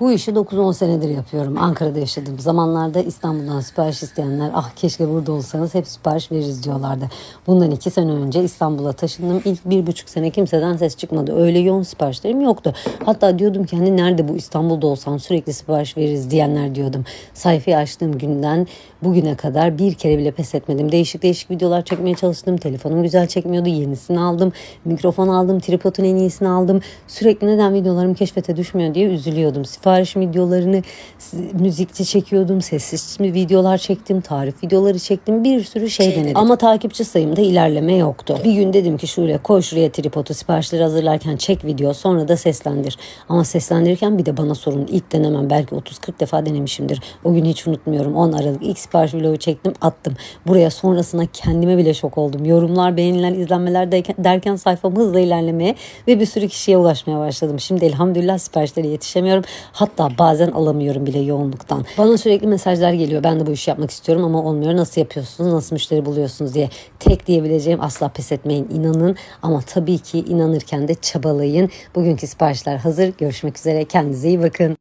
Bu işi 9-10 senedir yapıyorum. Ankara'da yaşadığım zamanlarda İstanbul'dan sipariş isteyenler ah keşke burada olsanız hep sipariş veririz diyorlardı. Bundan 2 sene önce İstanbul'a taşındım. İlk bir buçuk sene kimseden ses çıkmadı. Öyle yoğun siparişlerim yoktu. Hatta diyordum ki hani nerede bu İstanbul'da olsam sürekli sipariş veririz diyenler diyordum. Sayfayı açtığım günden bugüne kadar bir kere bile pes etmedim. Değişik değişik videolar çekmeye çalıştım. Telefonum güzel çekmiyordu. Yenisini aldım. Mikrofon aldım. Tripodun en iyisini aldım. Sürekli neden videolarım keşfete düşmüyor diye üzülüyordum. Sipariş videolarını s- müzikçi çekiyordum. Sessiz videolar çektim. Tarif videoları çektim. Bir sürü şey denedim. Ama takipçi sayımda ilerleme yoktu. Bir gün dedim ki şuraya koy şuraya tripodu. Siparişleri hazırlarken çek video. Sonra da seslendir. Ama seslendirirken bir de bana sorun. İlk denemem belki 30-40 defa denemişimdir. O gün hiç unutmuyorum. 10 Aralık ilk sipariş vlogu çektim attım. Buraya sonrasında kendime bile şok oldum. Yorumlar, beğeniler, izlenmeler derken sayfam hızla ilerlemeye ve bir sürü kişiye ulaşmaya başladım. Şimdi elhamdülillah siparişlere yetişemiyorum. Hatta bazen alamıyorum bile yoğunluktan. Bana sürekli mesajlar geliyor. Ben de bu işi yapmak istiyorum ama olmuyor. Nasıl yapıyorsunuz? Nasıl müşteri buluyorsunuz diye. Tek diyebileceğim asla pes etmeyin. inanın ama tabii ki inanırken de çabalayın. Bugünkü siparişler hazır. Görüşmek üzere. Kendinize iyi bakın.